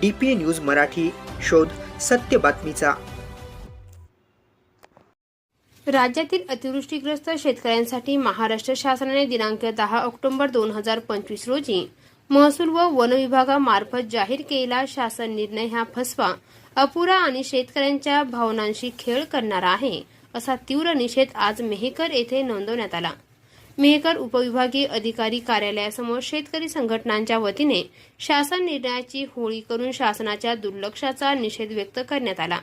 D P A news Marathi शोध सत्य बातमीचा. राज्यातील अतिवृष्टीग्रस्त शेतकऱ्यांसाठी महाराष्ट्र शासनाने दिनांक दहा ऑक्टोबर दोन हजार पंचवीस रोजी महसूल व वन विभागामार्फत जाहीर केलेला शासन निर्णय हा फसवा अपुरा आणि शेतकऱ्यांच्या भावनांशी खेळ करणारा आहे असा तीव्र निषेध आज मेहकर येथे नोंदवण्यात आला. मेहकर उपविभागीय अधिकारी कार्यालयासमोर शेतकरी संघटनांच्या वतीने शासन निर्णयाची होळी करून शासनाच्या दुर्लक्षाचा निषेध व्यक्त करण्यात आला.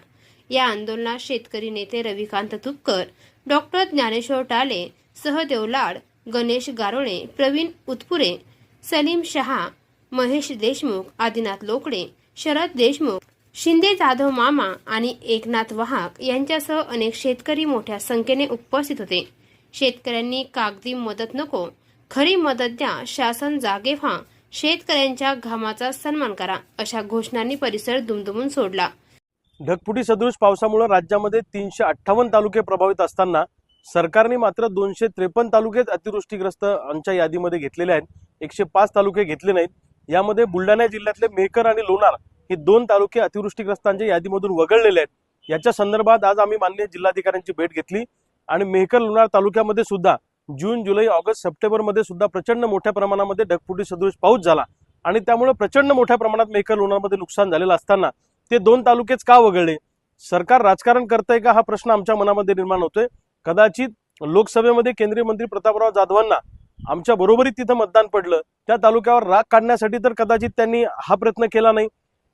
या आंदोलनात शेतकरी नेते रविकांत तुपकर डॉक्टर ज्ञानेश्वर टाले सहदेव लाड गणेश गारोळे प्रवीण उत्पुरे सलीम शहा महेश देशमुख आदिनाथ लोकडे शरद देशमुख शिंदे जाधव मामा आणि एकनाथ वाहक यांच्यासह अनेक शेतकरी मोठ्या संख्येने उपस्थित होते. शेतकऱ्यांनी कागदी मदत नको. खरी मदत द्या शासन जागे व्हा. शेतकऱ्यांच्या घामाचा सन्मान करा अशा घोषणांनी परिसर दुमदुमून सोडला. ढगफुटी सदृश पावसामुळे राज्यामध्ये तीनशे अठ्ठावन्न तालुके प्रभावित असताना सरकारने मात्र दोनशे त्रेपन्न तालुकेच अतिवृष्टीग्रस्त आमच्या यादीमध्ये घेतलेले आहेत. एकशे पाच तालुके घेतले नाहीत. यामध्ये बुलढाणा जिल्ह्यातले मेहकर आणि लोणार हे दोन तालुके अतिवृष्टीग्रस्तांच्या यादीमधून वगळलेले आहेत. याच्या संदर्भात आज आम्ही माननीय जिल्हाधिकाऱ्यांची भेट घेतली. आणि मेहकर लोणार तालुक्यामध्ये सुद्धा जून जुलै ऑगस्ट सप्टेंबरमध्ये सुद्धा प्रचंड मोठ्या प्रमाणामध्ये ढगफुटी सदृश पाऊस झाला. आणि त्यामुळे प्रचंड मोठ्या प्रमाणात मेहकर लोणारमध्ये नुकसान झालेलं असताना ते दोन तालुकेच का वगळले? सरकार राजकारण करतंय का? हा प्रश्न आमच्या मनामध्ये निर्माण होतोय. कदाचित लोकसभेमध्ये केंद्रीय मंत्री प्रतापराव जाधवांना आमच्या बरोबरीत तिथं मतदान पडलं. त्या तालुक्यावर राग काढण्यासाठी तर कदाचित त्यांनी हा प्रयत्न केला नाही.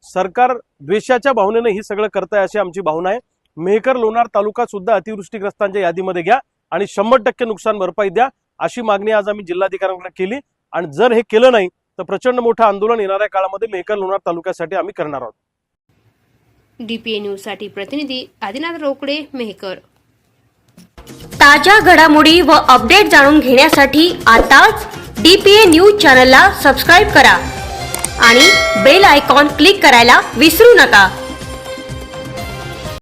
सरकार द्वेषाच्या भावनेनं ही सगळं करताय अशी आमची भावना आहे. मेहकर लोणार तालुका सुद्धा अतिवृष्टीग्रस्तांच्या यादीमध्ये घ्या आणि शंभर टक्के नुकसान भरपाई द्या अशी मागणी आज आम्ही जिल्हाधिकाऱ्यांकडे केली. आणि जर हे केलं नाही तर प्रचंड मोठं आंदोलन येणाऱ्या काळामध्ये मेहकर लोणार तालुक्यासाठी आम्ही करणार आहोत. डीपीए न्यूजसाठी प्रतिनिधी आदिनाथ रोकडे मेहकर. ताज्या घडामोडी व अपडेट जाणून घेण्यासाठी आताच डी पी ए न्यूज चॅनलला सबस्क्राईब करा आणि बेल आयकॉन क्लिक करायला विसरू नका.